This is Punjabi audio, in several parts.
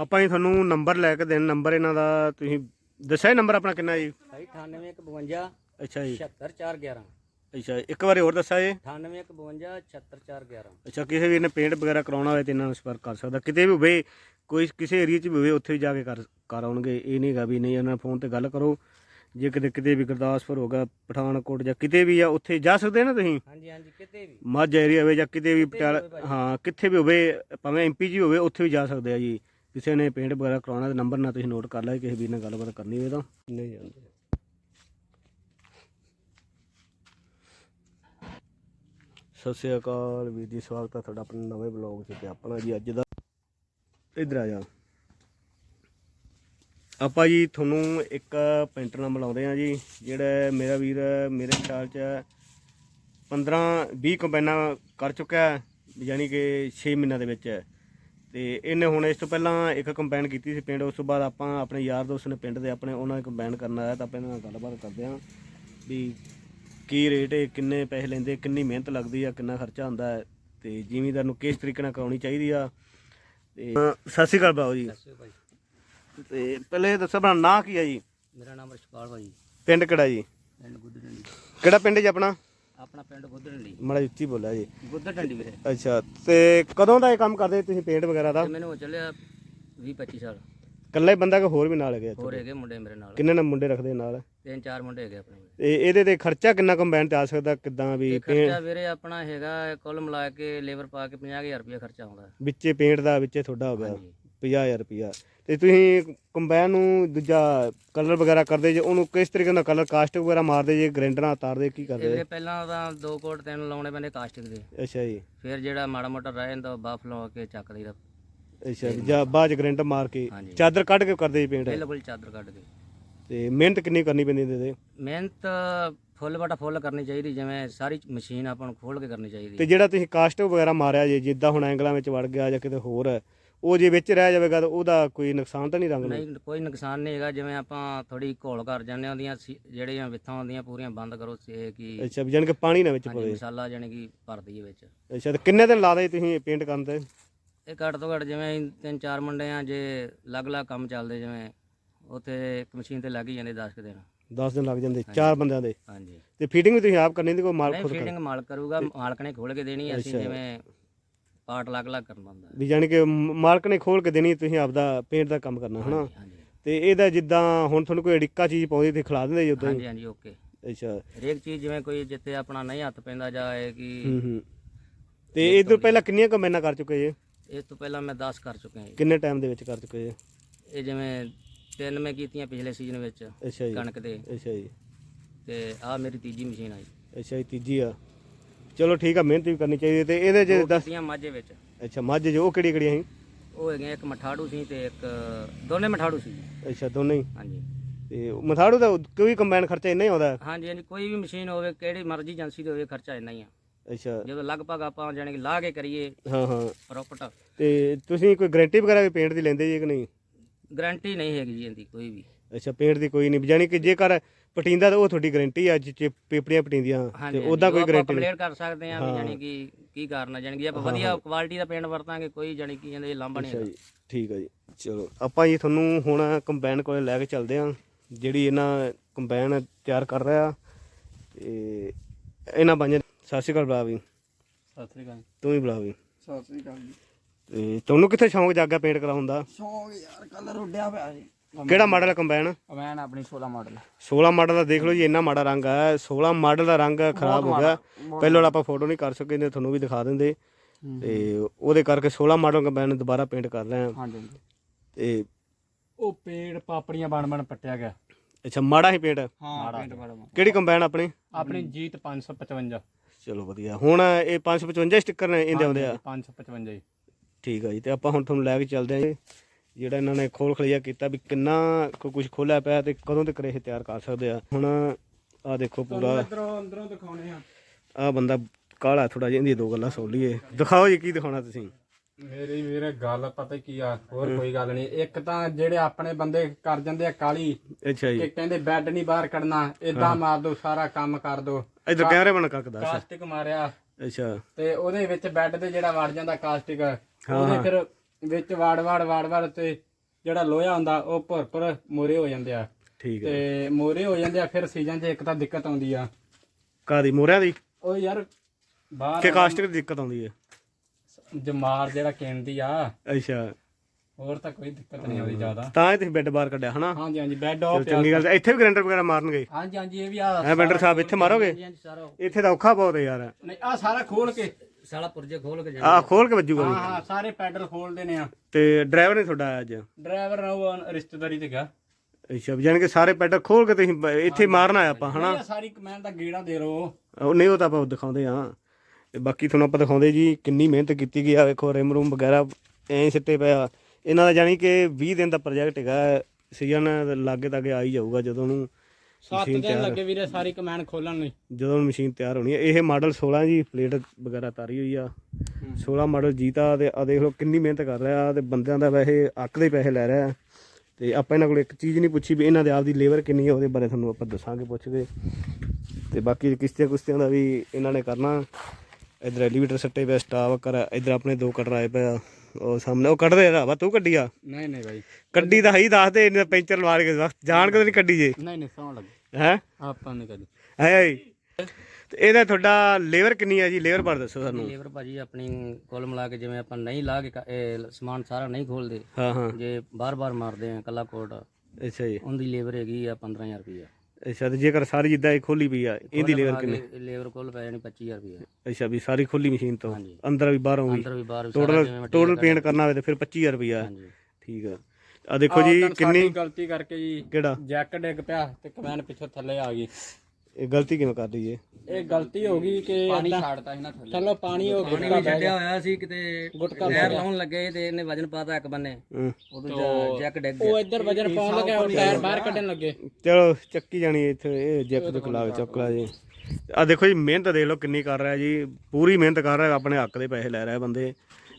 ਆਪਾਂ ਹੀ ਤੁਹਾਨੂੰ ਨੰਬਰ ਲੈ ਕੇ ਦੇਣ ਨੰਬਰ ਇਹਨਾਂ ਦਾ ਤੁਸੀਂ ਦੱਸਿਆ ਨੰਬਰ ਆਪਣਾ ਕਿੰਨਾ ਜੀ? 9852 ਅੱਛਾ ਜੀ। 76411 ਅੱਛਾ ਇੱਕ ਵਾਰੀ ਹੋਰ ਦੱਸਿਆ ਜੀ। 9852 76411 ਅੱਛਾ ਕਿਸੇ ਵੀਰ ਨੇ ਪੇਂਟ ਵਗੈਰਾ ਕਰਾਉਣਾ ਹੋਵੇ ਤੇ ਇਹਨਾਂ ਨੂੰ ਸੰਪਰਕ ਕਰ ਸਕਦਾ। ਕਿਤੇ ਵੀ ਹੋਵੇ ਕੋਈ ਕਿਸੇ ਏਰੀਆ 'ਚ ਵੀ ਹੋਵੇ ਉੱਥੇ ਵੀ ਜਾ ਕੇ ਕਰ ਕਰ ਆਉਣਗੇ। ਇਹ ਨਹੀਂਗਾ ਵੀ ਨਹੀਂ ਇਹਨਾਂ ਨਾਲ ਫੋਨ ਤੇ ਗੱਲ ਕਰੋ। ਜੇ ਕਿਤੇ ਕਿਤੇ ਵੀ ਗੁਰਦਾਸਪੁਰ ਹੋਗਾ ਪਠਾਨਕੋਟ ਜਾਂ ਕਿਤੇ ਵੀ ਆ ਉੱਥੇ ਜਾ ਸਕਦੇ ਨਾ ਤੁਸੀਂ? ਹਾਂਜੀ ਹਾਂਜੀ ਕਿਤੇ ਵੀ। ਮਾਝ ਏਰੀਆ ਹੋਵੇ ਜਾਂ ਕਿਤੇ ਵੀ ਪਟਿਆਲਾ। ਹਾਂ ਕਿੱਥੇ ਵੀ ਹੋਵੇ ਭਾਵੇਂ ਐਮਪੀ ਜੀ ਹੋਵੇ ਉੱਥੇ ਵੀ ਜਾ ਸਕਦੇ ਆ ਜੀ। ਕਿਸੇ ਨੇ ਪੇਂਟ ਵਗੈਰਾ ਕਰਾਉਣਾ ਤੇ ਨੰਬਰ ਨਾਲ ਤੁਸੀਂ ਨੋਟ ਕਰ ਲਿਆ ਕਿਸੇ ਵੀਰ ਨਾਲ ਗੱਲਬਾਤ ਕਰਨੀ ਹੋਵੇ ਤਾਂ। ਨਹੀਂ ਜਾਂਦੇ ਸਤਿ ਸ਼੍ਰੀ ਅਕਾਲ ਵੀਰ ਜੀ ਸਵਾਗਤ ਹੈ ਤੁਹਾਡਾ ਆਪਣੇ ਨਵੇਂ ਬਲੌਗ 'ਚ ਤੇ ਆਪਣਾ ਜੀ ਅੱਜ ਦਾ ਇਧਰ ਆ ਜਾ ਆਪਾਂ ਜੀ ਤੁਹਾਨੂੰ ਇੱਕ ਪੇਂਟਰ ਨਾਲ ਮਿਲਾਉਂਦੇ ਆ ਜੀ ਜਿਹੜਾ ਮੇਰਾ ਵੀਰ ਮੇਰੇ ਖਿਆਲ 'ਚ 15 20 ਕੰਬਾਈਨਾਂ ਕਰ ਚੁੱਕਾ ਹੈ ਯਾਨੀ ਕਿ 6 ਮਹੀਨਿਆਂ ਦੇ ਵਿੱਚ। ਤੇ ਇਹਨੇ ਹੁਣ ਇਸ ਤੋਂ ਪਹਿਲਾਂ ਇੱਕ ਕੰਬਾਈਨ ਕੀਤੀ ਸੀ ਪਿੰਡ ਉਸ ਤੋਂ ਬਾਅਦ ਆਪਾਂ ਆਪਣੇ ਯਾਰ ਦੋਸਤ ਨੇ ਪਿੰਡ ਦੇ ਆਪਣੇ ਉਹਨਾਂ ਨੇ ਕੰਬਾਈਨ ਕਰਨ ਆਇਆ ਤਾਂ ਆਪਾਂ ਇਹਨਾਂ ਨਾਲ ਗੱਲਬਾਤ ਕਰਦੇ ਹਾਂ ਵੀ ਕੀ ਰੇਟ ਹੈ ਕਿੰਨੇ ਪੈਸੇ ਲੈਂਦੇ ਕਿੰਨੀ ਮਿਹਨਤ ਲੱਗਦੀ ਆ ਕਿੰਨਾ ਖਰਚਾ ਹੁੰਦਾ ਹੈ ਤੇ ਜ਼ਿਮੀਂਦਾਰ ਨੂੰ ਕਿਸ ਤਰੀਕੇ ਨਾਲ ਕਰਾਉਣੀ ਚਾਹੀਦੀ ਆ ਤੇ ਸਤਿ ਸ਼੍ਰੀ ਅਕਾਲ ਬਾਬੂ ਜੀ। ਤੇ ਪਹਿਲੇ ਦੱਸੋ ਆਪਣਾ ਨਾਂ ਕੀ ਆ ਜੀ? ਮੇਰਾ ਨਾਮ ਰਸ਼ਪਾਲ ਭਾਈ। ਪਿੰਡ ਕਿਹੜਾ ਜੀ? ਪਿੰਡ ਗੁੱਦੜੰਡੀ ਕਿਹੜਾ ਪਿੰਡ ਜੀ ਆਪਣਾ? ਆਪਣਾ ਪਿੰਡ ਗੁੱਦੜੰਡੀ ਮਾੜਾ ਉੱਚੀ ਬੋਲਿਆ ਜੀ। ਗੁੱਦੜੰਡੀ ਵੀਰੇ। ਅੱਛਾ ਤੇ ਕਦੋਂ ਦਾ ਇਹ ਕੰਮ ਕਰਦੇ ਤੁਸੀਂ ਪੇਂਟ ਵਗੈਰਾ ਦਾ? ਤੇ ਮੈਨੂੰ ਚੱਲਿਆ 20 25 ਸਾਲ। ਇਕੱਲਾ ਹੀ ਬੰਦਾ ਕਿ ਹੋਰ ਵੀ ਨਾਲ ਹੈਗੇ? ਹੋਰ ਹੈਗੇ ਮੁੰਡੇ ਮੇਰੇ ਨਾਲ। ਕਿੰਨੇ ਨਾ ਮੁੰਡੇ ਰੱਖਦੇ ਨਾਲ? ਤਿੰਨ ਚਾਰ ਮੁੰਡੇ ਹੈਗੇ ਆਪਣੇ। ਤੇ ਇਹਦੇ ਤੇ ਖਰਚਾ ਕਿੰਨਾ ਕੰਬਾਈਨ ਤੇ ਆ ਸਕਦਾ ਕਿਦਾਂ ਵੀ ਤੇ ਖਰਚਾ ਵੀਰੇ ਆਪਣਾ ਹੈਗਾ ਕੁੱਲ ਮਿਲਾ ਕੇ ਲੇਬਰ ਪਾ ਕੇ 50000 ਰੁਪਏ ਖਰਚਾ ਆਉਂਦਾ। ਵਿੱਚੇ ਪੇਂਟ ਦਾ ਵਿੱਚੇ ਤੁਹਾਡਾ ਹੋ ਗਿਆ ਹਾਂਜੀ। 50000 ਰੁਪਿਆ ਤੇ ਤੁਸੀਂ ਕੰਬਾਈਨ ਨੂੰ ਦੂਜਾ ਕਲਰ ਵਗੈਰਾ ਕਰਦੇ ਜੇ ਉਹਨੂੰ ਕਿਸ ਤਰੀਕੇ ਨਾਲ ਕਲਰ ਕਾਸਟ ਵਗੈਰਾ ਮਾਰਦੇ ਜੇ ਗ੍ਰੈਂਡਰ ਨਾਲ ਉਤਾਰਦੇ ਕੀ ਕਰਦੇ ਵੀਰੇ ਪਹਿਲਾਂ ਤਾਂ ਦੋ ਕੋਟ ਤਿੰਨ ਲਾਉਣੇ ਪੈਂਦੇ ਕਾਸਟਿਕ ਦੇ। ਅੱਛਾ ਜੀ। ਫਿਰ ਜਿਹੜਾ ਮਾੜਾ ਮੋਟਾ ਰਹਿ ਜਾਂਦਾ ਉਹ ਬਾਫ ਲਾ ਕੇ ਚੱਕ ਦਈਦਾ ਅੱਛਾ ਜੀ ਜਾਂ ਬਾਅਦ ਚ ਗ੍ਰੈਂਡਰ ਮਾਰ ਕੇ ਹਾਂਜੀ। ਚਾਦਰ ਕੱਢ ਕੇ ਕਰਦੇ ਜੀ ਪੇਂਟ ਬਿਲਕੁਲ ਚਾਦਰ ਕੱਢ ਕੇ। ਤੇ ਮਿਹਨਤ ਕਿੰਨੀ ਕਰਨੀ ਪੈਂਦੀ ਇਹਦੇ ਤੇ? ਮਿਹਨਤ ਫੁੱਲ ਬਟਾ ਫੁੱਲ ਕਰਨੀ ਚਾਹੀਦੀ ਜਿਵੇਂ ਸਾਰੀ ਮਸ਼ੀਨ ਆਪਾਂ ਨੂੰ ਖੋਲ ਕੇ ਕਰਨੀ ਚਾਹੀਦੀ। ਤੇ ਜਿਹੜਾ ਤੁਸੀਂ ਕਾਸਟ ਵਗੈਰਾ ਮਾਰਿਆ ਜੇ ਜਿੱਦਾਂ ਹੁਣ ਐਂਗਲਾਂ ਵਿੱਚ ਵੜ ਗਿਆ ਜਾਂ ਕਿਤੇ ਹੋਰ ਹੈ, ਉਹ ਜੇ ਵਿੱਚ ਰਹਿ ਜਾਵੇਗਾ ਤਾਂ ਉਹਦਾ ਕੋਈ ਨੁਕਸਾਨ ਤਾਂ ਨਹੀਂ ਰੰਗ ਨੂੰ? ਨਹੀਂ ਕੋਈ ਨੁਕਸਾਨ ਨਹੀਂ ਹੈਗਾ ਜਿਵੇਂ ਆਪਾਂ ਥੋੜੀ ਘੋਲ ਕਰ ਜਾਂਦੇ ਹਾਂ ਉਹਦੀਆਂ ਸੀ- ਜਿਹੜੀਆਂ ਵਿੱਥਾਂ ਹੁੰਦੀਆਂ ਪੂਰੀਆਂ ਬੰਦ ਕਰੋ ਸੇ ਕਿ ਅੱਛਾ ਵੀ ਜਾਣੀ ਕਿ ਪਾਣੀ ਨਾ ਵਿੱਚ ਹਾਂਜੀ ਪਵੇ। ਮਸਾਲਾ ਜਾਣੀ ਕਿ ਭਰ ਦਈਏ ਵਿੱਚ। ਅੱਛਾ ਤੇ ਕਿੰਨੇ ਦਿਨ ਲਾਦੇ ਤੁਸੀਂ ਪੇਂਟ ਕਰਨ ਤੇ? ਇਹ ਘੱਟ ਤੋਂ ਘੱਟ ਜਿਵੇਂ ਅਸੀਂ ਤਿੰਨ ਚਾਰ ਮੁੰਡੇ ਆ ਜੇ ਅਲੱਗ-ਅਲੱਗ ਕੰਮ ਚੱਲਦੇ ਜਿਵੇਂ ਉੱਥੇ ਇੱਕ ਮਸ਼ੀਨ ਤੇ ਲੱਗ ਹੀ ਜਾਂਦੇ 10 ਕੁ ਦਿਨ। 10 ਦਿਨ ਲੱਗ ਜਾਂਦੇ ਚਾਰ ਬੰਦਿਆਂ ਦੇ? ਹਾਂਜੀ। ਤੇ ਫਿਟਿੰਗ ਵੀ ਤੁਸੀਂ ਆਪ ਕਰਨੀ ਦੀ ਕੋਈ ਮਾਲ ਨਹੀਂ ਖੁਦ ਕਰ? ਫੀਡਿੰਗ ਮਾਲਕ ਕਰੂਗਾ ਮਾਲਕ ਨੇ ਖੋਲ ਕੇ ਦੇਣੀ ਅਸੀਂ। ਜਿਵੇਂ ਪਾਰਟ ਅਲੱਗ-ਅਲੱਗ ਕਰਨਾ ਹੁੰਦਾ ਵੀ ਜਾਣੀ ਕਿ ਮ- ਮਾਲਕ ਨੇ ਖੋਲ ਕੇ ਦੇਣੀ ਤੁਸੀਂ ਆਪਦਾ ਪੇਂਟ ਦਾ ਕੰਮ ਕਰਨਾ ਹਨਾ? ਹਾਂਜੀ ਤੇ ਇਹਦਾ ਜਿੱਦਾਂ ਹੁਣ ਤੁਹਾਨੂੰ ਕੋਈ ਅੜਿੱਕਾ ਚੀਜ਼ ਪਾਉਂਦੀ ਤੇ ਖਿਲਾ ਦਿੰਦੇ ਜੀ ਉਦਾਂ ਹਾਂਜੀ ਹਾਂਜੀ ਓਕੇ ਅੱਛਾ। ਹਰੇਕ ਚੀਜ਼ ਜਿਵੇਂ ਕੋਈ ਜਿੱਥੇ ਆਪਣਾ ਨਹੀਂ ਹੱਥ ਪੈਂਦਾ ਜਾਏ ਕਿ ਹੂੰ ਹੂੰ। ਤੇ ਇਹ ਤੋਂ ਪਹਿਲਾਂ ਕਿੰਨੀਆਂ ਕਮੈਨਾਂ ਕਰ ਚੁੱਕੇ ਜੇ? ਇਸ ਤੋਂ ਪਹਿਲਾਂ ਮੈਂ 10 ਕਰ ਚੁੱਕਿਆ ਜੀ। ਕਿੰਨੇ ਟਾਈਮ ਦੇ ਵਿੱਚ ਕਰ ਚੁੱਕੇ ਜੇ? ਇਹ ਜਿਵੇਂ ਤਿੰਨ ਮੈਂ ਕੀਤੀਆਂ ਪਿਛਲੇ ਸੀਜ਼ਨ ਵਿੱਚ ਅੱਛਾ ਜੀ। ਕਣਕ ਦੇ। ਅੱਛਾ ਜੀ। ਤੇ ਆਹ ਮੇਰੀ ਤੀਜੀ ਮਸ਼ੀਨ ਆਈ ਅੱਛਾ ਜੀ ਤੀਜੀ ਆ। ਚਲੋ ਠੀਕ ਆ ਮਿਹਨਤ ਵੀ ਕਰਨੀ ਚਾਹੀਦੀ ਹੈ ਤੇ ਇਹਦੇ ਚ ਦੱਸ ਕੀਤੀਆਂ ਮਾਝੇ ਵਿੱਚ। ਅੱਛਾ ਮੱਝ ਜੋ ਕਿਹੜੀ ਕਿਹੜੀਆਂ ਸੀ? ਉਹ ਹੈਗੀਆਂ ਇੱਕ ਮਠਾੜੂ ਸੀ ਤੇ ਇੱਕ ਦੋਨੇ ਮਠਾੜੂ ਸੀ ਅੱਛਾ ਦੋਨੇ ਹੀ? ਹਾਂਜੀ। ਤੇ ਮਥਾੜੂ ਦਾ ਕੋਈ ਕੰਬਾਈਨ ਖਰਚਾ ਇੰਨਾ ਹੀ ਆਉਂਦਾ? ਹਾਂਜੀ ਹਾਂਜੀ ਕੋਈ ਵੀ ਮਸ਼ੀਨ ਹੋਵੇ ਕਿਹੜੀ ਮਰਜ਼ੀ ਏਜੰਸੀ ਦੀ ਹੋਵੇ ਖਰਚਾ ਇੰਨਾ ਹੀ ਆ। ਅੱਛਾ। ਜਦੋਂ ਲਗਭਗ ਆਪਾਂ ਕਿ ਲਾ ਕੇ ਕਰੀਏ ਹਾਂ ਹਾਂ। ਪ੍ਰੋਪਰਟ ਤੇ ਤੁਸੀਂ ਕੋਈ ਗਾਰੰਟੀ ਵਗੈਰਾ ਵੀ ਪੇਂਟ ਦੀ ਲੈਂਦੇ ਜੀ ਕਿ ਨਹੀਂ? ਗਾਰੰਟੀ ਨਹੀਂ ਹੈਗੀ ਜੀ ਇਹਦੀ ਕੋਈ ਵੀ। ਅੱਛਾ ਪੇਂਟ ਦੀ ਕੋਈ ਨਹੀਂ। ਜਾਣੀ ਕਿ ਜੇਕਰ ਪਟਿੰਦਾ ਤਾਂ ਉਹ ਤੁਹਾਡੀ ਗਾਰੰਟੀ ਆ ਜਿੱਚੇ ਪੇਪੜੀਆਂ ਪਟਿੰਦੀਆਂ ਤੇ ਉਹਦਾ ਕੋਈ ਗਾਰੰਟੀ ਨਹੀਂ। ਕੰਪਲੀਟ ਕਰ ਸਕਦੇ ਆ ਵੀ ਜਾਣੀ ਕਿ ਕੀ ਕਾਰਨ ਆ ਜਾਣੀ ਕਿ ਆਪਾਂ ਵਧੀਆ ਕੁਆਲਿਟੀ ਦਾ ਪੇਂਟ ਵਰਤਾਂਗੇ ਕੋਈ ਜਾਣੀ ਕਿ ਇਹਦੇ ਲਾਂਭਾ ਨਹੀਂ ਅੱਛਾ ਜੀ ਠੀਕ ਆ ਜੀ ਚਲੋ ਆਪਾਂ ਜੀ ਤੁਹਾਨੂੰ ਹੁਣ ਕੰਬਾਈਨ ਕੋਲੇ ਲੈ ਕੇ ਚੱਲਦੇ ਹਾਂ ਜਿਹੜੀ ਇਹਨਾਂ ਕੰਬਾਈਨ ਤਿਆਰ ਕਰ ਰਿਹਾ ਤੇ ਇਹਨਾਂ ਬਾਈਆਂ ਸਤਿ ਸ਼੍ਰੀ ਅਕਾਲ ਬੁਲਾ ਵੀ ਸਤਿ ਸ੍ਰੀ ਅਕਾਲ। ਤੂੰ ਵੀ ਬੁਲਾ ਵੀ ਸਤਿ ਸ੍ਰੀ ਅਕਾਲ ਜੀ। ਤੇ ਤੁਹਾਨੂੰ ਕਿੱਥੇ ਸ਼ੌਂਕ ਜਾਗਾ ਪੇਂਟ ਕਰਾਉਣ ਦਾ? ਸ਼ੌਂਕ ਯਾਰ ਕਲਰ ਉੱਡਿਆ ਪਿਆ ਜੀ। ਕਿਹੜਾ ਮਾਡਲ ਕੰਬਾਈਨ ਮੈਂ ਨਾ ਆਪਣੀ 16 ਮਾਡਲ 16 ਮਾਡਲ ਦਾ ਦੇਖ ਲਓ ਜੀ ਇੰਨਾ ਮਾੜਾ ਰੰਗ ਆ। 16 ਮਾਡਲ ਦਾ ਰੰਗ ਖਰਾਬ ਹੋ ਗਿਆ। ਪਹਿਲਾਂ ਆਪਾਂ ਫੋਟੋ ਨਹੀਂ ਕਰ ਸਕੇ ਨੇ ਤੁਹਾਨੂੰ ਵੀ ਦਿਖਾ ਦਿੰਦੇ। ਤੇ ਉਹਦੇ ਕਰਕੇ 16 ਮਾਡਲ ਕੰਬਾਈਨ ਦੁਬਾਰਾ ਪੇਂਟ ਕਰ ਰਹੇ ਆ। ਹਾਂਜੀ। ਤੇ ਉਹ ਪੇੜ ਪਾਪੜੀਆਂ ਬਣ ਬਣ ਪੱਟਿਆ ਗਿਆ। ਅੱਛਾ ਮਾੜਾ ਹੀ ਪੇਂਟ ਹਾਂ ਕਿਹੜੀ ਕੰਬਾਈਨ ਆਪਣੀ? ਆਪਣੀ ਜੀਤ 555 ਚਲੋ ਵਧੀਆ। ਹੁਣ ਇਹ 555 ਸਟicker ਨੇ ਇਹਦੇ ਆਉਂਦੇ ਆ। 555 ਜੀ ਠੀਕ ਆ ਜੀ ਤੇ ਆਪਾਂ ਹੁਣ ਤੁਹਾਨੂੰ ਲੈ ਕੇ ਚੱਲਦੇ ਆ ਜੀ। ਜਿਹੜਾ ਇਹਨਾਂ ਨੇ ਖੋਲ ਖਲੀਆ ਕੀਤਾ ਵੀ ਕਿੰਨਾ ਕੁਝ ਖੋਲਿਆ ਪਿਆ ਤੇ ਕਦੋਂ ਤੱਕ ਇਹ ਤਿਆਰ ਕਰ ਸਕਦੇ ਆ। ਹੁਣ ਆ ਦੇਖੋ ਪੂਰਾ। ਅੰਦਰੋਂ ਅੰਦਰੋਂ ਦਿਖਾਉਣੇ ਆ। ਆ ਬੰਦਾ ਕਾਲਾ ਥੋੜਾ ਜਿਹਾ ਇਹਦੀ ਦੋ ਗੱਲਾਂ ਸੁਣ ਲਈਏ। ਦਿਖਾਓ ਜੀ ਕੀ ਦਿਖਾਉਣਾ ਤੁਸੀਂ। ਮੇਰੀ ਵੀਰੇ ਗੱਲ ਪਤਾ ਕੀ ਆ ਹੋਰ ਕੋਈ ਗੱਲ ਨਹੀਂ। ਇੱਕ ਤਾਂ ਜਿਹੜੇ ਆਪਣੇ ਬੰਦੇ ਕਰ ਜਾਂਦੇ ਆ ਕਾਲੀ ਅੱਛਾ ਜੀ। ਕਿ ਕਹਿੰਦੇ ਬੈੱਡ ਨਹੀਂ ਬਾਹਰ ਕੱਢਣਾ ਇਦਾਂ ਮਾਰ ਦੋ ਸਾਰਾ ਕੰਮ ਕਰ ਦੋ। ਇਧਰ ਕੈਮਰੇ ਬਣ ਕਰਕੇ ਦੱਸ। ਕਾਸਟਿਕ ਮਾਰਿਆ। ਅੱਛਾ। ਤੇ ਉਹਦੇ ਵਿੱਚ ਬੈੱਡ ਤੇ ਜਿਹੜਾ ਵੜ ਜਾਂਦਾ ਕਾਸਟਿਕ ਉਹਦੇ ਫਿਰ ਵਿੱਚ ਵਾੜ ਵਾੜ ਵਾੜ ਵਾੜ ਤੇ ਜਿਹੜਾ ਲੋਹਾ ਹੁੰਦਾ ਉਹ ਭੁਰ ਭੁਰ ਮੋਰੇ ਹੋ ਜਾਂਦੇ ਆ। ਠੀਕ ਹੈ ਤੇ ਮੋਰੇ ਹੋ ਜਾਂਦੇ ਆ ਫਿਰ ਸੀਜ਼ਨ 'ਚ ਇੱਕ ਤਾਂ ਦਿੱਕਤ ਆਉਂਦੀ ਆ। ਕਾਦੀ ਮੋਹਰਿਆਂ ਦੀ? ਉਹ ਯਾਰ ਬਾਹਰ ਕਿ ਕਾਸਟਿਕ ਦੀ ਦਿੱਕਤ ਆਉਂਦੀ ਹੈ ਜਮਾਰ ਜਿਹੜਾ ਕਹਿੰਦੀ ਆ ਅੱਛਾ। ਹੋਰ ਤਾਂ ਕੋਈ ਦਿੱਕਤ ਨਹੀਂ ਆਉਂਦੀ ਜ਼ਿਆਦਾ। ਤਾਂ ਇਹ ਤੁਸੀਂ ਬੈੱਡ ਬਾਹਰ ਕੱਢਿਆ ਹਨਾ? ਹਾਂਜੀ ਹਾਂਜੀ ਬੈੱਡ ਚਲੋ ਆਫ ਚੰਗੀ ਗੱਲ ਹੈ। ਇੱਥੇ ਵੀ ਗ੍ਰੈਂਡਰ ਵਗੈਰਾ ਮਾਰਨਗੇ? ਹਾਂਜੀ ਹਾਂਜੀ ਇਹ ਵੀ ਆ ਐ ਬੈਂਡਰ ਸਾਹਿਬ ਇੱਥੇ ਮਾਰੋਗੇ? ਇੱਥੇ ਤਾਂ ਔਖਾ ਬਹੁਤ ਹੈ ਯਾਰ। ਨਹੀਂ ਆ ਸਾਰਾ ਖੋਲ ਕੇ ਸਾਲਾ ਪੁਰਜੇ ਖੋਲ ਕੇ ਆ ਖੋਲ ਕੇ ਵੱਜੂਗਾ ਹਾਂ ਵੀ। ਹਾਂ ਸਾਰੇ ਪੈਡਲ ਖੋਲਦੇ ਨੇ ਆ। ਤੇ ਡਰਾਈਵਰ ਨੇ ਤੁਹਾਡਾ ਅੱਜ? ਡਰਾਈਵਰ ਨਾਲ ਉਹ ਰਿਸ਼ਤੇਦਾਰੀ ਤੇ ਗਿਆ। ਅੱਛਾ ਜਾਣੀ ਕਿ ਸਾਰੇ ਪੈਡਲ ਖੋਲ ਕੇ ਤੁਸੀਂ ਬ- ਇੱਥੇ ਮਾਰਨ ਆਇਆ ਆਪਾਂ ਹਨਾ? ਇਹ ਸਾਰੀ ਕਮੈਨ ਦਾ ਗੇੜਾ ਦੇ ਰੋ। ਉਹ ਨਹੀਂ ਉਹ ਤਾਂ ਆਪਾਂ ਦਿਖਾਉਂਦੇ ਆ ਤੇ ਬਾਕੀ ਤੁਹਾਨੂੰ ਆਪਾਂ ਦਿਖਾਉਂਦੇ ਜੀ ਕਿੰਨੀ ਮਿਹਨਤ ਕੀਤੀ ਗਈ ਆ ਵੇਖੋ ਰਿਮ ਰੂਮ ਵਗੈਰਾ ਐਂ ਸਿੱਟੇ ਪਿਆ ਇਹਨਾਂ ਦਾ ਜਾਣੀ ਕਿ 20 ਦਿਨ ਦਾ ਪ੍ਰੋਜੈਕਟ ਹੈਗਾ ਸੀਜ਼ਨ ਲਾਗੇ ਤੱਕ ਆ ਹੀ ਜਾਊਗਾ ਜਦੋਂ ਨੂੰ 7 ਦਿਨ ਲੱਗੇ ਵੀਰੇ ਸਾਰੀ ਕਮੈਨ ਖੋਲਣ ਨੂੰ ਜਦੋਂ ਮਸ਼ੀਨ ਤਿਆਰ ਹੋਣੀ ਹੈ ਇਹ ਮਾਡਲ 16 ਜੀ ਪਲੇਟ ਵਗੈਰਾ ਤਾਰੀ ਹੋਈ ਆ। 16 ਮਾਡਲ ਜੀਤਾ ਤੇ ਆ ਦੇਖ ਲਓ ਕਿੰਨੀ ਮਿਹਨਤ ਕਰ ਰਿਹਾ ਤੇ ਬੰਦਿਆਂ ਦਾ ਵੈਸੇ ਅੱਕ ਦੇ ਪੈਸੇ ਲੈ ਰਿਹਾ। ਤੇ ਆਪਾਂ ਇਹਨਾਂ ਕੋਲ ਇੱਕ ਚੀਜ਼ ਨਹੀਂ ਪੁੱਛੀ ਵੀ ਇਹਨਾਂ ਦੇ ਆਪ ਦੀ ਲੇਬਰ ਕਿੰਨੀ ਹੈ ਉਹਦੇ ਬਾਰੇ ਤੁਹਾਨੂੰ ਆਪਾਂ ਦੱਸਾਂਗੇ ਪੁੱਛ ਕੇ ਤੇ ਬਾਕੀ ਕਿਸ਼ਤੀਆਂ ਕੁਸ਼ਤੀਆਂ ਦਾ ਵੀ ਇਹਨਾਂ ਨੇ ਕਰਨਾ। ਇਧਰ ਐਲੀਵੇਟਰ ਸੱਟੇ ਪਿਆ ਸਟਾਫ ਕਰ ਇਧਰ ਆਪਣੇ ਦੋ ਕਟਰ ਆਏ ਪਿਆ। ਉਹ ਸਾਹਮਣੇ ਉਹ ਕੱਢਦੇ ਰਾਵਾ ਤੂੰ ਕੱਢੀ ਆ? ਨਹੀਂ ਨਹੀਂ ਬਾਈ। ਕੱਢੀ ਤਾਂ ਹੈ ਹੀ ਦੱਸ ਦੇ ਇਹਨੇ ਪੈਂਚਰ ਲਵਾ ਕੇ ਜਾਣ ਕੇ ਨਹੀਂ ਕੱਢੀ ਜੇ? ਨਹੀਂ ਨਹੀਂ ਸੌਣ ਲੱਗੇ। ਹੈ? ਆਪਾਂ ਨਹੀਂ ਕਦੀ। ਹੈ ਤੇ ਇਹਦਾ ਤੁਹਾਡਾ ਲੇਬਰ ਕਿੰਨੀ ਹੈ ਜੀ? ਲੇਬਰ ਬਾਰੇ ਦੱਸੋ ਸਾਨੂੰ। ਲੇਬਰ ਭਾਜੀ ਆਪਣੀ ਕੁੱਲ ਮਿਲਾ ਕੇ ਜਿਵੇਂ ਆਪਾਂ ਨਹੀਂ ਲਾ ਕੇ ਕ- ਇਹ ਸਮਾਨ ਸਾਰਾ ਨਹੀਂ ਖੋਲਦੇ। ਹਾਂ ਹਾਂ। ਜੇ ਬਾਰ-ਬਾਰ ਮਾਰਦੇ ਆ ਕੱਲਾ ਕੋਟ। ਅੱਛਾ ਜੀ। ਉਹਦੀ ਲੇਬਰ ਹੈਗੀ ਆ 15000 ਰੁਪਇਆ ਅੱਛਾ ਤੇ ਜੇਕਰ ਸਾਰੀ ਜਿੱਦਾਂ ਇਹ ਖੋਲੀ ਪਈ ਆ ਇਹਦੀ ਲੇਬਰ ਕਿੰਨੀ? ਲੇਬਰ ਕੁੱਲ ਪੈ ਜਾਣੀ 25000 ਰੁਪਇਆ ਅੱਛਾ ਵੀ ਸਾਰੀ ਖੋਲੀ ਮਸ਼ੀਨ ਤੋਂ। ਅੰਦਰ ਵੀ ਬਾਹਰੋਂ ਵੀ? ਅੰਦਰ ਵੀ ਬਾਹਰ ਵੀ ਟੋਟਲ ਟੋਟਲ ਪੇਂਟ ਕਰਨਾ। ਹੋਵੇ ਤੇ ਫਿਰ 25000 ਰੁਪਇਆ ਹਾਂਜੀ। ਠੀਕ ਆ। ਆ ਦੇਖੋ ਜੀ ਕਿੰਨੀ ਗਲਤੀ ਕਰਕੇ ਜੀ ਕਿਹੜਾ? ਜੈਕ ਡਿੱਗ ਪਿਆ ਤੇ ਕਮੈਨ ਪਿੱਛੋਂ ਥੱਲੇ ਆ ਗਈ। ਇਹ ਗਲਤੀ ਕਿਵੇਂ ਕਰ ਲਈ ਏ? ਇਹ ਗਲਤੀ ਹੋ ਗਈ ਕਿ ਪਾਣੀ ਛੱਡਤਾ ਸੀ ਨਾ ਥੱਲੇ। ਚਲੋ ਪਾਣੀ ਹੋ ਪਾਣੀ ਵੀ ਛੱਡਿਆ ਹੋਇਆ ਸੀ ਕਿਤੇ ਗੁਟਕਾ ਟਾਇਰ ਲਾਉਣ ਲੱਗੇ ਤੇ ਇਹਨੇ ਵਜਨ ਪਾਤਾ ਇੱਕ ਬੰਨੇ। ਹਮ, ਉਦੋਂ ਜੈਕ ਡਿੱਗ ਗਿਆ। ਉਹ ਇੱਧਰ ਵਜਨ ਪਾਉਣ ਲੱਗਾ ਉਹ ਟਾਇਰ ਬਾਹਰ ਕੱਢਣ ਲੱਗੇ। ਚਲੋ ਚੱਕੀ ਜਾਣੀ ਇੱਥੇ ਇਹ ਜੈਕ ਦੇ ਖਿਲਾਫ ਚੱਕਲਾ ਜੀ। ਆ ਦੇਖੋ ਜੀ ਮਿਹਨਤ ਦੇਖ ਲਓ ਕਿੰਨੀ ਕਰ ਰਿਹਾ ਜੀ। ਪੂਰੀ ਮਿਹਨਤ ਕਰ ਰਿਹਾ ਆਪਣੇ ਹੱਕ ਦੇ ਪੈਸੇ ਲੈ ਰਿਹਾ ਬੰਦੇ।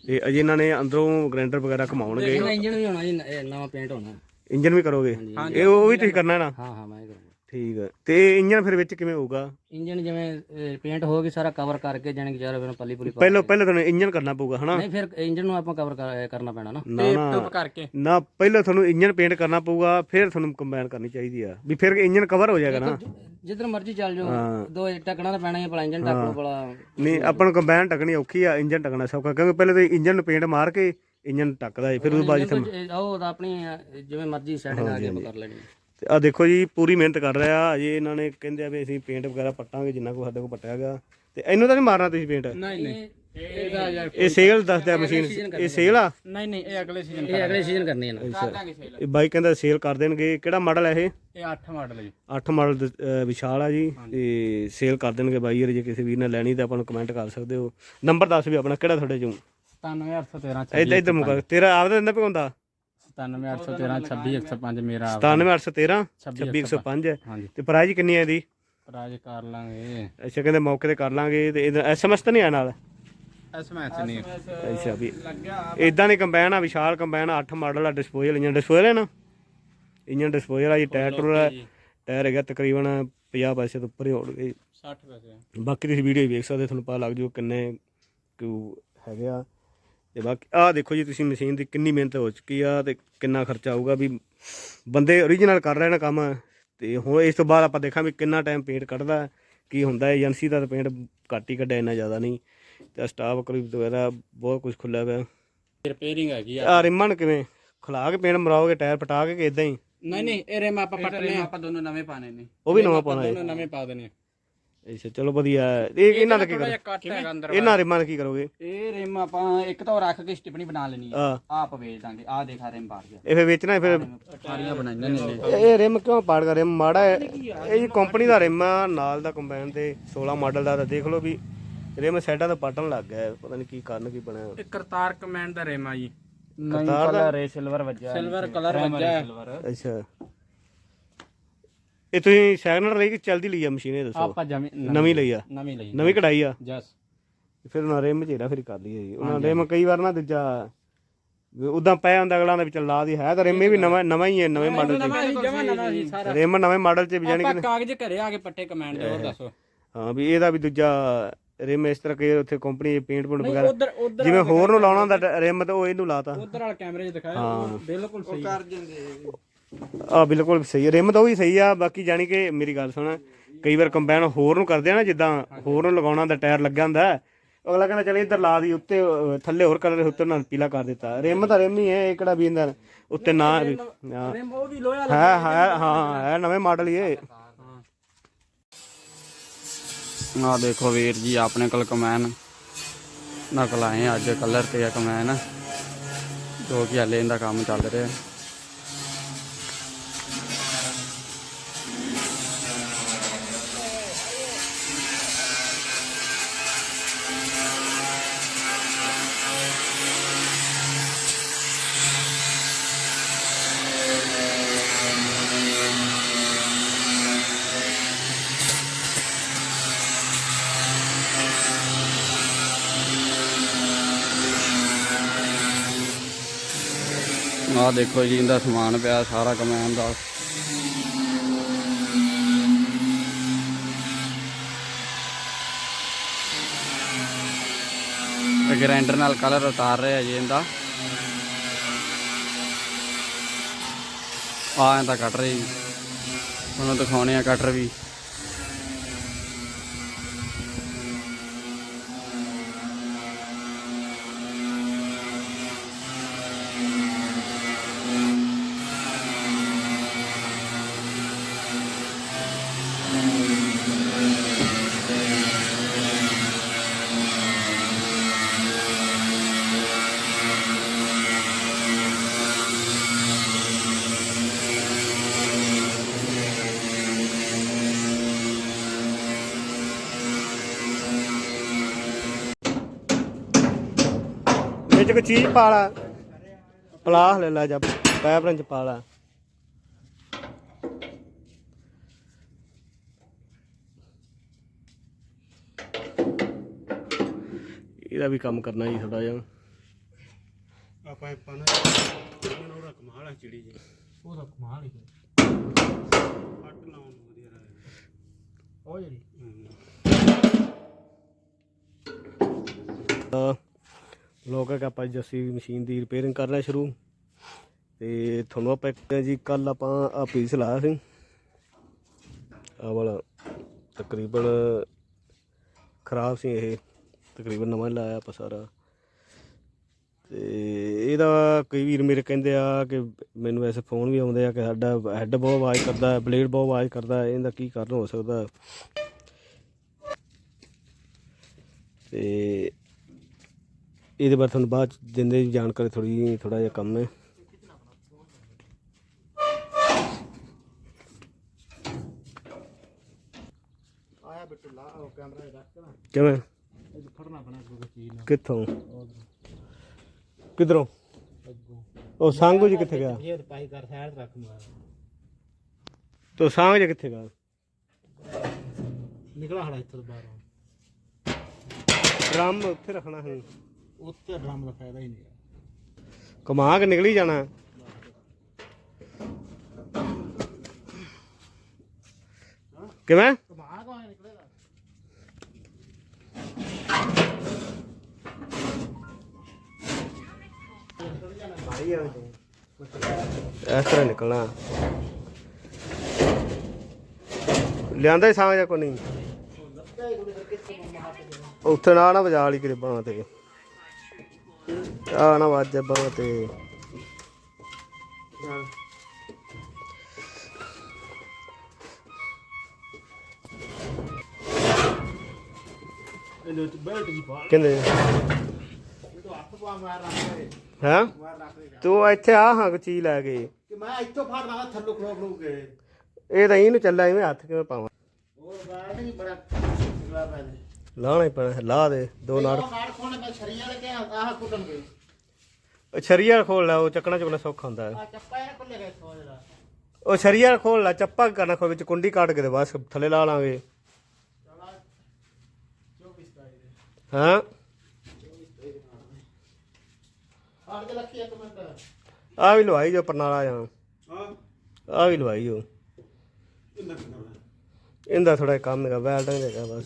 ਤੇ ਅਜੇ ਇਹਨਾਂ ਨੇ ਅੰਦਰੋਂ ਗ੍ਰੈਂਡਰ ਵਗੈਰਾ ਘਮਾਉਣਗੇ। ਇਹਦਾ ਇੰਜਨ ਵੀ ਹੋਣਾ ਜੀ ਨ- ਇਹ ਨਵਾਂ ਪੇਂਟ ਹੋਣਾ। ਇੰਜਨ ਵੀ ਕਰੋਗੇ? ਇਹ ਉਹ ਵੀ ਤੁਸੀਂ ਕਰਨਾ ਨਾ? ਹਾਂ ਹਾਂ ਮੈਂ ਕਰਾਂਗਾ। ਠੀਕ ਹੈ ਤੇ ਇੰਜਨ ਫਿਰ ਵਿੱਚ ਕਿਵੇਂ ਹੋਊਗਾ? ਇੰਜਨ ਜਿਵੇਂ ਪੇਂਟ ਹੋ ਗਿਆ ਸਾਰਾ ਕਵਰ ਕਰਕੇ ਜਾਣੀ ਕਿ ਚਾਰ ਫਿਰ ਪੱਲੀ ਪੁਲੀ ਪਹਿਲਾਂ ਪਹਿਲਾਂ ਤੁਹਾਨੂੰ ਇੰਜਨ ਕਰਨਾ ਪਊਗਾ ਹਨਾ? ਨਹੀਂ ਫਿਰ ਇੰਜਨ ਨੂੰ ਆਪਾਂ ਕਵਰ ਕਰਨਾ ਪੈਣਾ ਨਾ। ਨਾ ਨਾ। ਟੁੱਪ ਕਰਕੇ। ਨਾ ਪਹਿਲਾਂ ਤੁਹਾਨੂੰ ਇੰਜਨ ਪੇਂਟ ਕਰਨਾ ਪਊਗਾ ਫਿਰ ਤੁਹਾਨੂੰ ਕੰਬਾਈਨ ਕਰਨੀ ਚਾਹੀਦੀ ਆ। ਵੀ ਫਿਰ ਇੰਜਨ ਕਵਰ ਹੋ ਜਾਏਗਾ ਨਾ? ਜਿੱਧਰ ਮਰਜ਼ੀ ਚੱਲ ਜਾਓ। ਦੋ ਟੱਕਣਾ ਤਾਂ ਪੈਣਾ ਹੀ ਭਲਾ ਇੰਜਨ ਟੱਕ ਲਓ ਭਲਾ ਨਹੀਂ ਆਪਾਂ ਨੂੰ ਕੰਬਾਈਨ ਟਕਣੀ ਔਖੀ ਆ ਇੰਜਨ ਟਕਣਾ ਸੌਖਾ ਕਿਉਂਕਿ ਪਹਿਲਾਂ ਤੇ ਇੰਜਨ ਨੂੰ ਪੇਂਟ ਮਾਰ ਕੇ ਇੰਜਨ ਟੱਕਦਾ ਹੈ ਫਿਰ ਉਸ ਤੋਂ ਬਾਅਦ ਇੰਜਨ ਤੋਂ ਜ- ਉਹ ਤਾਂ ਆਪਣੀ ਜਿਵੇਂ ਮਰਜ਼ੀ ਸੈਟਿੰਗ ਆ ਕੇ ਕਰ ਲੈਣੀ ਤੇ ਆ ਦੇਖੋ ਜੀ ਪੂਰੀ ਮਿਹਨਤ ਕਰ ਰਿਹਾ। ਅਜੇ ਇਹਨਾਂ ਨੇ ਕਹਿੰਦੇ ਆ ਵੀ ਅਸੀਂ ਪੇਂਟ ਵਗੈਰਾ ਪੱਟਾਂਗੇ ਜਿੰਨਾ ਕੋ ਸਾਡੇ ਕੋਲ ਪੱਟਿਆ ਗਿਆ। ਤੇ ਇਹਨੂੰ ਤਾਂ ਨਹੀਂ ਮਾਰਨਾ ਤੁਸੀਂ ਪੇਂਟ ਨਹੀਂ ਨਹੀਂ। ਇਹ ਸੇਲ ਦੱਸਦਾ ਮਸ਼ੀਨ ਇਹ ਸੇਲ ਆ। ਨਹੀਂ ਨਹੀਂ ਇਹ ਅਗਲੇ ਸੀਜ਼ਨ ਇਹ ਅਗਲੇ ਸੀਜ਼ਨ ਕਰਨੀ ਹੈ ਨਾ। ਸੇਲ ਇਹ ਬਾਈ ਕਹਿੰਦਾ ਸੇਲ ਕਰ ਦੇਣਗੇ। ਕਿਹੜਾ ਮਾਡਲ ਹੈ ਇਹ? ਇਹ 8 ਮਾਡਲ ਜੀ। 8 ਮਾਡਲ ਵਿਸ਼ਾਲ ਆ ਜੀ। ਤੇ ਸੇਲ ਕਰ ਦੇਣਗੇ ਬਾਈ ਯਾਰ ਜੇ ਕਿਸੇ ਵੀਰ ਨੇ ਲੈਣੀ ਤਾਂ ਆਪਾਂ ਨੂੰ ਕਮੈਂਟ ਕਰ ਸਕਦੇ ਹੋ। ਨੰਬਰ ਦੱਸ ਵੀ ਆਪਣਾ ਕਿਹੜਾ ਤੁਹਾਡੇ ਚੋਂ? 97813 ਇੱਧਰ ਇੱਧਰ ਮੁਕਾ। ਤੇਰਾ ਆਪਦਾ ਦਿੰਦਾ ਪਿਆਉਂਦਾ 97813 26105 ਮੇਰਾ 97813 26105 ਹਾਂਜੀ। ਤੇ ਪ੍ਰਾਈਜ਼ ਕਿੰਨੀ ਹੈ ਇਹਦੀ? ਪ੍ਰਾਜ ਕਰ ਲਾਂਗੇ। ਅੱਛਾ ਕਹਿੰਦੇ ਮੌਕੇ ਤੇ ਕਰ ਲਾਂਗੇ ਤੇ ਇਹਦਾ ਐਸਐਮਐਸ ਤਾਂ ਨਹੀਂ ਆ ਨਾਲ? ਐਸਐਮਐਸ ਨਹੀਂ। ਅੱਛਾ ਵੀ ਇਦਾਂ ਦੀ ਕੰਬਾਈਨ ਆ ਵਿਸ਼ਾਲ ਕੰਬਾਈਨ ਆ 8 ਮਾਡਲ ਆ ਡਿਸਪੋਜ਼ਲ ਇੰਜਨ ਡਿਸਪੋਜ਼ਲ ਹੈ ਨਾ? ਇੰਜਨ ਡਿਸਪੋਜ਼ਲ ਆ ਜੀ ਟਾਇਰ ਟੂਰ ਆ। ਟਾਇਰ ਹੈਗਾ ਤਕਰੀਬਨ 50 ਪੈਸੇ ਤੋਂ ਉੱਪਰ ਹੀ ਹੋਣਗੇ। 60 ਪੈਸੇ। ਬਾਕੀ ਤੁਸੀਂ ਵੀਡੀਓ ਵੇਖ ਸਕਦੇ ਹੋ, ਤੁਹਾਨੂੰ ਪਤਾ ਲੱਗ ਜੂ ਕਿੰਨੇ ਕਿਉ ਹੈਗੇ ਆ। ਤੇ ਬਾਕੀ ਆਹ ਦੇਖੋ ਜੀ ਤੁਸੀਂ ਮਸ਼ੀਨ ਦੀ ਕਿੰਨੀ ਮਿਹਨਤ ਹੋ ਚੁੱਕੀ ਆ ਤੇ ਕਿੰਨਾ ਖਰਚਾ ਆਊਗਾ ਵੀ ਬੰਦੇ ਓਰੀਜਨਲ ਕਰ ਰਹੇ ਨੇ ਕੰਮ ਤੇ ਹੁਣ ਇਸ ਤੋਂ ਬਾਅਦ ਆਪਾਂ ਦੇਖਾਂ ਵੀ ਕਿੰਨਾ ਟਾਈਮ ਪੇਂਟ ਕੱਢਦਾ ਕੀ ਹੁੰਦਾ ਹੈ ਏਜੰਸੀ ਦਾ ਤਾਂ ਪੇਂਟ ਘੱਟ ਹੀ ਕੱਢਿਆ ਇੰਨਾ ਜ਼ਿਆਦਾ ਨਹੀਂ। ਤੇ ਸਟਾਫ ਕਰੀ ਵਗੈਰਾ ਬਹੁਤ ਕੁਝ ਖੁੱਲਿਆ ਪਿਆ। ਰਿਪੇਅਰਿੰਗ ਹੈਗੀ ਆ। ਆ ਰਿਮਨ ਕਿਵੇਂ? ਖੁਲਾ ਕੇ ਪੇਂਟ ਮਰਾਓਗੇ ਟਾਇਰ ਪਟਾ ਕੇ ਕਿ ਇਦਾਂ ਹੀ? ਨਹੀਂ ਨਹੀਂ ਇਹ ਰੇਮ ਆਪਾਂ ਪੱਟਨੇ ਆਪਾਂ ਦੋਨੋਂ ਨਵੇਂ ਪਾਣੇ ਨੇ। ਉਹ ਵੀ ਨਵਾਂ ਪਾਉਣਾ ਹੈ। ਦੋਨੋਂ ਨਵੇਂ ਪਾ ਦੇਣੇ ਅੱਛਾ ਚਲੋ ਵਧੀਆ। ਹੈ। ਇਹ ਇਹਨਾਂ ਦਾ ਕੀ ਥੋੜਾ ਕਰੋ? ਜਿਹਾ ਕੱਟ ਹੈਗਾ ਅੰਦਰ ਇਹਨਾਂ ਰਿਮਨ ਦਾ ਕੀ ਕਰੋਗੇ? ਇਹ ਰਿਮ ਆਪਾਂ ਇੱਕ ਤਾਂ ਉਹ ਰੱਖ ਕੇ ਸਟਿਪਣੀ ਬਣਾ ਲੈਣੀ ਆ ਆਪ ਵੇਚ ਦਾਂਗੇ। ਆ ਦੇਖਾ ਰਿਮ ਬਾਹਰ ਗਿਆ। ਇਹ ਫਿਰ ਵੇਚਣਾ ਹੈ ਫਿਰ ਸਾਰੀਆਂ ਬਣਾਈਆਂ ਨੇ ਇਹ ਰਿਮ ਕਿਉਂ ਪਾੜ ਕਰ ਰਿਮ ਮਾੜਾ ਹੈ। ਇਹ ਜੀ ਕੰਪਨੀ ਦਾ ਰਿਮ ਆ ਨਾਲ ਦਾ ਕੰਬਾਈਨ ਤੇ 16 ਮਾਡਲ ਦਾ ਤਾਂ ਦੇਖ ਲਓ ਵੀ ਰਿਮ ਸਾਈਡਾਂ ਤੋਂ ਪਾਟਣ ਲੱਗ ਗਿਆ ਹੈ। ਪਤਾ ਨਹੀਂ ਕੀ ਕਾਰਨ ਕੀ ਬਣਿਆ। ਇਹ ਕਰਤਾਰ ਕਮੈਂਡ ਦਾ ਰੇਮ ਆ ਜੀ। ਕਰਤਾਰ ਦਾ? ਰੇ ਸਿਲਵਰ ਵੱਜਿਆ। ਸਿਲਵਰ ਕਲਰ ਵੱਜਾ ਅੱਛਾ। ਇਹ ਤੁਸੀਂ ਸੈਕੰਡ ਲਈ ਕਿ ਚਲਦੀ ਲਈ ਆ ਮਸ਼ੀਨ ਇਹ ਦੱਸੋ। ਆਪਾਂ ਜਮੀ ਨਵੀਂ ਲਈ ਆ। ਨਵੀਂ ਲਈ ਨਵੀਂ ਕਢਾਈ ਆ। ਜਸ ਫਿਰ ਉਹਨਾਂ ਰਿਮ ਝੇਰਾ ਫਿਰ ਕਰ ਲਈਏ ਜੀ। ਉਹਨਾਂ ਰਿਮ ਕਈ ਵਾਰ ਨਾ ਦੂਜਾ ਉਦਾਂ ਪਿਆ ਹੁੰਦਾ ਅਗਲਾ ਦੇ ਵਿੱਚ ਲਾ ਦੀ ਹੈ ਤਾਂ ਰਿਮ ਵੀ ਨਵਾਂ ਨਵਾਂ ਹੀ ਹੈ ਨਵੇਂ ਮਾਡਲ ਚ। ਰਿਮ ਨਵੇਂ ਮਾਡਲ ਚ ਵੀ ਜਾਣੀ ਆਪਾਂ ਕਾਗਜ਼ ਘਰੇ ਆ ਕੇ ਪੱਟੇ ਕਮੈਂਡ ਦੇ ਹੋਰ ਦੱਸੋ। ਹਾਂ ਵੀ ਇਹਦਾ ਵੀ ਦੂਜਾ ਰਿਮ ਇਸ ਤਰ੍ਹਾਂ ਕਈ ਉੱਥੇ ਕੰਪਨੀ ਪੇਂਟ ਪੂੰਟ ਵਗੈਰਾ। ਜਿਵੇਂ ਹੋਰ ਨੂੰ ਲਾਉਣਾ ਹੁੰਦਾ ਰਿਮ ਤੇ ਉਹ ਇਹਨੂੰ ਲਾਤਾ। ਉਧਰ ਵਾਲੇ ਕੈਮਰੇ 'ਚ ਦਿਖਾਇਆ ਉਹ ਬਿਲਕੁਲ ਸਹੀ। ਆ ਬਿਲਕੁਲ ਸਹੀ ਹੈ। ਰਿਮ ਤਾਂ ਉਹੀ ਸਹੀ ਆ ਬਾਕੀ ਜਾਣੀ ਕਿ ਮੇਰੀ ਗੱਲ ਸੁਣ ਕਈ ਵਾਰ ਕੰਬਾਈਨ ਹੋਰ ਨੂੰ ਕਰਦੇ ਆ ਨਾ ਜਿੱਦਾਂ ਹੋਰ ਨੂੰ ਲਗਾਉਣਾ ਹੁੰਦਾ ਟਾਇਰ ਲੱਗਿਆ ਹੁੰਦਾ। ਅਗਲਾ ਕਹਿੰਦਾ ਚਲ ਇੱਧਰ ਲਾ ਦੀ ਉੱਤੇ ਅਹ, ਥੱਲੇ ਹੋਰ ਕਲਰ ਉੱਤੇ ਨਾਲ ਪੀਲਾ ਕਰ ਦਿੱਤਾ। ਰਿਮ ਤਾਂ ਰਿਮ ਹੀ ਹੈ ਇਹ ਕਿਹੜਾ ਵੀ ਇਹਦਾ ਉੱਤੇ ਨਾ ਵੀ ਹਾਂ। ਰਿਮ ਉਹ ਵੀ ਲੋਹਾ ਹੈ ਹੈ ਹਾਂ ਹੈ ਨਵੇਂ ਮਾਡਲ ਹੀ ਇਹ। ਆ ਦੇਖੋ ਵੀਰ ਜੀ ਆਪਣੇ ਕੋਲ ਕਮੈਨ ਨਕਲ ਆਏ ਆ, ਅੱਜ ਕਲਰ ਤੇ ਆ ਕਮੈਨ ਜੋ ਕਿ ਹਲੇ ਇਹਦਾ ਕੰਮ ਚੱਲ ਰਿਹਾ। ਆਹ ਦੇਖੋ ਜੀ, ਇਹਦਾ ਸਮਾਨ ਪਿਆ, ਸਾਰਾ ਕਮੈਨ ਦਾ ਗ੍ਰਾਈਂਡਰ ਨਾਲ ਕਲਰ ਉਤਾਰ ਰਿਹਾ ਜੀ ਇਹਦਾ। ਆ ਇਹਦਾ ਕਟਰ ਰਹੀ ਜੀ। ਤੁਹਾਨੂੰ ਦਿਖਾਉਣੇ ਆ ਕਟਰ ਵੀ। ਵਿੱਚ ਕੋਈ ਚੀਜ਼ ਪਾ ਲਾ ਪਲਾਸ ਲੈ ਲੈ ਜਾ ਪੈਪ ਰੰਚ ਪਾ ਲਾ। ਇਹਦਾ ਵੀ ਕੰਮ ਕਰਨਾ ਜੀ ਥੋੜਾ ਜਿਹਾ। ਆਪਾਂ ਆਪਾਂ ਨਾ ਉਹਦਾ ਕਮਾਲ ਆ ਚਿੜੀ ਜੀ ਉਹਦਾ ਕਮਾਲ ਹੀ। ਕੱਟ ਲਾਉਣ ਨੂੰ ਵਧੀਆ ਰਹੇ ਉਹ ਜਿਹੜੀ। ਲੋਕ ਕਿ ਆਪਾਂ ਜੱਸੀ ਮਸ਼ੀਨ ਦੀ ਰਿਪੇਅਰਿੰਗ ਕਰਨਾ ਸ਼ੁਰੂ। ਤੇ ਤੁਹਾਨੂੰ ਆਪਾਂ ਇੱਕ ਜੀ ਕੱਲ ਆਪਾਂ ਆ ਪੀਸ ਲਾਇਆ ਸੀ। ਆ ਵਾਲਾ ਤਕਰੀਬਨ ਖਰਾਬ ਸੀ ਇਹ। ਤਕਰੀਬਨ ਨਵਾਂ ਹੀ ਲਾਇਆ ਆਪਾਂ ਸਾਰਾ। ਤੇ ਇਹਦਾ ਕਈ ਵੀਰ ਮੇਰੇ ਕਹਿੰਦੇ ਆ ਕਿ ਮੈਨੂੰ ਐਸੇ ਫੋਨ ਵੀ ਆਉਂਦੇ ਆ ਕਿ ਸਾਡਾ ਹੈੱਡ ਬਹੁਤ ਆਵਾਜ਼ ਕਰਦਾ ਬਲੇਡ ਬਹੁਤ ਆਵਾਜ਼ ਕਰਦਾ, ਇਹਦਾ ਕੀ ਕਾਰਨ ਹੋ ਸਕਦਾ। ਤੇ ਇਹਦੇ ਬਾਰੇ ਤੁਹਾਨੂੰ ਬਾਅਦ ਚ ਦਿੰਦੇ ਜਾਣਕਾਰੀ ਥੋੜੀ ਥੋੜਾ ਜਿਹਾ ਕੰਮ ਹੈ। ਆਇਆ ਬਿੱਟੂ ਲਾ ਉਹ ਕੈਮਰਾ ਰੱਖ ਕੇ ਨਾ। ਕਿਵੇਂ? ਇਹ ਫੜਨਾ ਬਣਾ ਕੋਈ ਚੀਜ਼ ਨਾ ਕਿੱਥੋਂ? ਕਿਧਰੋਂ? ਉਹ ਸੰਗੂ ਜੀ ਕਿੱਥੇ ਗਿਆ? ਇਹ ਪਾਈ ਕਰ ਸਾਈਡ ਰੱਖ ਮਾਰ। ਤੋ ਸੰਗ ਜੀ ਕਿੱਥੇ ਗਿਆ? ਨਿਕਲਾ ਹੜਾ ਇੱਥੋਂ ਬਾਹਰੋਂ। ਡਰਮ ਉੱਥੇ ਰੱਖਣਾ ਹੈ ਉੱਤੇ ਡਰਮ ਦਾ ਫਾਇਦਾ ਹੀ ਨਹੀਂ ਕਮਾ ਕੇ ਨਿਕਲੀ ਜਾਣਾ। ਕਿਵੇਂ? ਕਮਾ ਕੋ ਨਿਕਲੇਗਾ। ਇਸ ਤਰ੍ਹਾਂ ਨਿਕਲਣਾ। ਲਿਆਂਦਾ ਹੀ ਸਾਂਗ ਜਾਂ ਕੋ ਨਹੀਂ? ਉੱਥੇ ਨਾ ਨਾ ਵਜਾ ਲਈ ਕਿਰੇ ਬਾਹਾਂ ਤੇ। ਮਾਰ ਰੱਖ ਦੇ ਹਾਂ? ਤੂੰ ਇੱਥੇ ਆ ਹਾਂ ਚੀਜ਼ ਲੈ ਕੇ। ਕਿ ਮੈਂ ਇੱਥੋਂ ਫੜ ਲਾ ਥੱਲੋਂ ਖਲੋਕ ਲੂ ਕੇ। ਇਹ ਤਾਂ ਇਹਨੂੰ ਚੱਲਿਆ ਐਵੇਂ ਹੱਥ ਕਿਵੇਂ ਪਾਵਾਂ? ਹੋਰ ਬਾਹਰ ਨਹੀਂ ਬੜਾ ਨਿਕਲਾ ਪੈ ਲਾਣਾ ਹੀ ਪੈਣਾ ਲਾ ਦੇ ਦੋ ਨਾੜ। ਉਹ ਨਾੜ ਖੋਣ ਮੈਂ ਛਰੀਆਂ ਲੈ ਕੇ ਆਹ ਕੁੱਟਣ ਗਏ। ਉਹ ਛਰੀਆ ਖੋਲ ਲੈ ਉਹ ਚੱਕਣਾ ਚੁਕਣਾ ਸੌਖਾ ਹੁੰਦਾ ਹੈ। ਆ ਚੱਪਾ ਇਹ ਖੁੱਲੇ ਗਏ ਸੋ ਜਿਹੜਾ ਉਹ ਛਰੀਆ ਖੋਲ ਲੈ ਚੱਪਾ ਕਰਨਾ ਖੋ ਵਿੱਚ ਕੁੰਡੀ ਕੱਢ ਕੇ ਤੇ ਬਸ ਥੱਲੇ ਲਾ ਲਾਂਗੇ। ਚਲਾ 24 ਸਟਾਈਲ ਦੇ। ਹਾਂ? ਆੜ ਕੇ ਲੱਖੀ ਇੱਕ ਮਿੰਟ। ਆ ਵੀ ਲਵਾਈ ਜੋ ਪਰਨਾਲਾ ਜਾਂ। ਹਾਂ। ਆ ਵੀ ਲਵਾਈ ਜੋ। ਇੰਨਾ ਇਹਦਾ ਥੋੜਾ ਕੰਮ ਹੈਗਾ ਵੈਲਡਿੰਗ ਹੈਗਾ ਬਸ।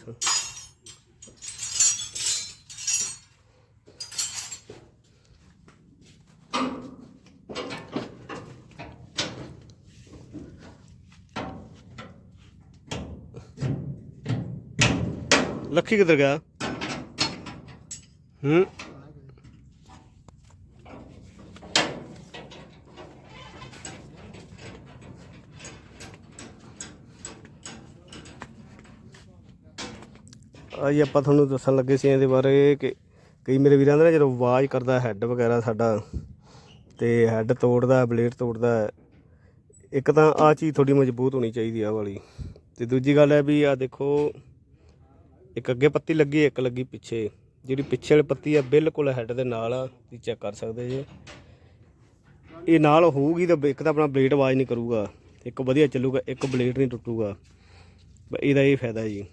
ਲੱਖੀ ਕਿੱਧਰ ਗਿਆ? ਹੂੰ। ਅੱਜ ਆਪਾਂ ਤੁਹਾਨੂੰ ਦੱਸਣ ਲੱਗੇ ਸੀ ਇਹਦੇ ਬਾਰੇ ਕਿ ਕਈ ਮੇਰੇ ਵੀਰਾਂ ਦੇ ਨਾ ਜਦੋਂ ਆਵਾਜ਼ ਕਰਦਾ ਹੈੱਡ ਵਗੈਰਾ ਸਾਡਾ ਤੇ ਹੈੱਡ ਤੋੜਦਾ ਬਲੇਡ ਤੋੜਦਾ, ਇੱਕ ਤਾਂ ਆ ਚੀਜ਼ ਥੋੜੀ ਮਜ਼ਬੂਤ ਹੋਣੀ ਚਾਹੀਦੀ ਆ ਵਾਲੀ। ਤੇ ਦੂਜੀ ਗੱਲ ਹੈ ਵੀ ਆ ਦੇਖੋ ਇੱਕ ਅੱਗੇ ਪੱਤੀ ਲੱਗੀ, ਇੱਕ ਲੱਗੀ ਪਿੱਛੇ। ਜਿਹੜੀ ਪਿੱਛੇ ਵਾਲੀ ਪੱਤੀ ਆ, ਬਿਲਕੁਲ ਹੈੱਡ ਦੇ ਨਾਲ ਆ, ਤੁਸੀਂ ਚੈੱਕ ਕਰ ਸਕਦੇ ਜੇ। ਇਹ ਨਾਲ ਹੋਊਗੀ ਤਾਂ ਇੱਕ ਤਾਂ ਆਪਣਾ ਬਲੇਡ ਆਵਾਜ਼ ਨਹੀਂ ਕਰੂਗਾ। ਇੱਕ ਵਧੀਆ ਚੱਲੂਗਾ, ਇੱਕ ਬਲੇਡ ਨਹੀਂ ਟੁੱਟੂਗਾ। ਇਹਦਾ ਇਹ ਫਾਇਦਾ ਜੀ।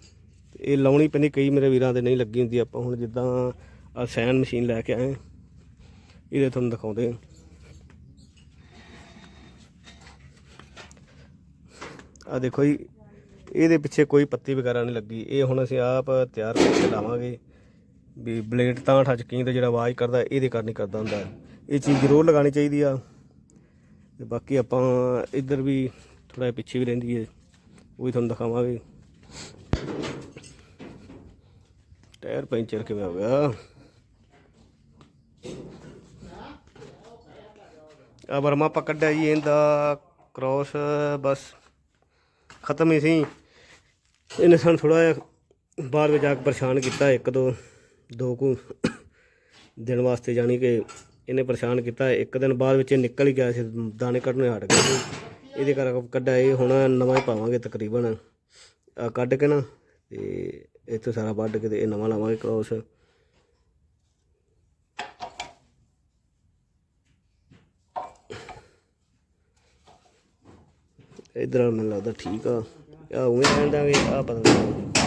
ਤੇ ਇਹ ਲਾਉਣੀ ਪੈਂਦੀ, ਕਈ ਮੇਰੇ ਵੀਰਾਂ ਦੇ ਨਹੀਂ ਲੱਗੀ ਹੁੰਦੀ। ਆਪਾਂ ਹੁਣ ਜਿੱਦਾਂ ਆ ਸੈਨ ਮਸ਼ੀਨ ਲੈ ਕੇ ਆਏ ਇਹਦੇ ਤੁਹਾਨੂੰ ਦਿਖਾਉਂਦੇ ਹਾਂ। ਆ ਦੇਖੋ ਜੀ ਇਹਦੇ ਪਿੱਛੇ ਕੋਈ ਪੱਤੀ ਵਗੈਰਾ ਨਹੀਂ ਲੱਗੀ। ਇਹ ਹੁਣ ਅਸੀਂ ਆਪ ਤਿਆਰ ਕਰਕੇ ਲਾਵਾਂਗੇ। ਵੀ ਬਲੇਡ ਤਾਂ ਠਚਕੀ ਤੇ ਜਿਹੜਾ ਆਵਾਜ਼ ਕਰਦਾ, ਇਹਦੇ ਕਾਰਨ ਹੀ ਕਰਦਾ ਹੁੰਦਾ। ਇਹ ਚੀਜ਼ ਜ਼ਰੂਰ ਲਗਾਉਣੀ ਚਾਹੀਦੀ ਆ। ਤੇ ਬਾਕੀ ਆਪਾਂ ਇੱਧਰ ਵੀ ਥੋੜਾ ਜਿਹਾ ਪਿੱਛੇ ਵੀ ਰਹਿੰਦੀ ਹੈ ਉਹ ਵੀ ਤੁਹਾਨੂੰ ਦਿਖਾਵਾਂਗੇ। ਟਾਇਰ ਪੈਂਚਰ ਕਿਵੇਂ ਹੋ ਗਿਆ? ਆ ਬਰਮਾ ਆਪਾਂ ਕੱਢਿਆ ਜੀ, ਇਹਦਾ ਕ੍ਰੋਸ ਬਸ ਖਤਮ ਹੀ ਸੀ। ਇਹਨੇ ਸਾਨੂੰ ਥੋੜਾ ਜਿਹਾ ਬਾਅਦ ਵਿੱਚ ਜਾ ਕੇ ਪਰੇਸ਼ਾਨ ਕੀਤਾ, ਇੱਕ ਦੋ ਦੋ ਕੁ ਦਿਨ ਵਾਸਤੇ ਜਾਣੀ ਕਿ ਇਹਨੇ ਪਰੇਸ਼ਾਨ ਕੀਤਾ। ਇੱਕ ਦਿਨ ਬਾਅਦ ਵਿੱਚ ਇਹ ਨਿਕਲ ਹੀ ਗਿਆ ਸੀ, ਦਾਣੇ ਕੱਢਣੇ ਹਟ ਗਏ ਸੀ। ਇਹਦੇ ਕਰਕੇ ਕੱਢਿਆ, ਇਹ ਹੁਣ ਨਵਾਂ ਹੀ ਪਾਵਾਂਗੇ ਤਕਰੀਬਨ। ਆ ਕੱਢ ਕੇ ਨਾ ਤੇ ਇੱਥੋਂ ਸਾਰਾ ਵੱਢ ਕੇ ਤੇ ਇਹ ਨਵਾਂ ਲਾਵਾਂਗੇ ਕ੍ਰੋਸ ਇਧਰ ਮੈਨੂੰ ਲੱਗਦਾ ਠੀਕ ਆ। ਆ ਉਵੇਂ ਰਹਿਣ ਦਾਂਗੇ ਆ ਪਤਾ ਨਹੀਂ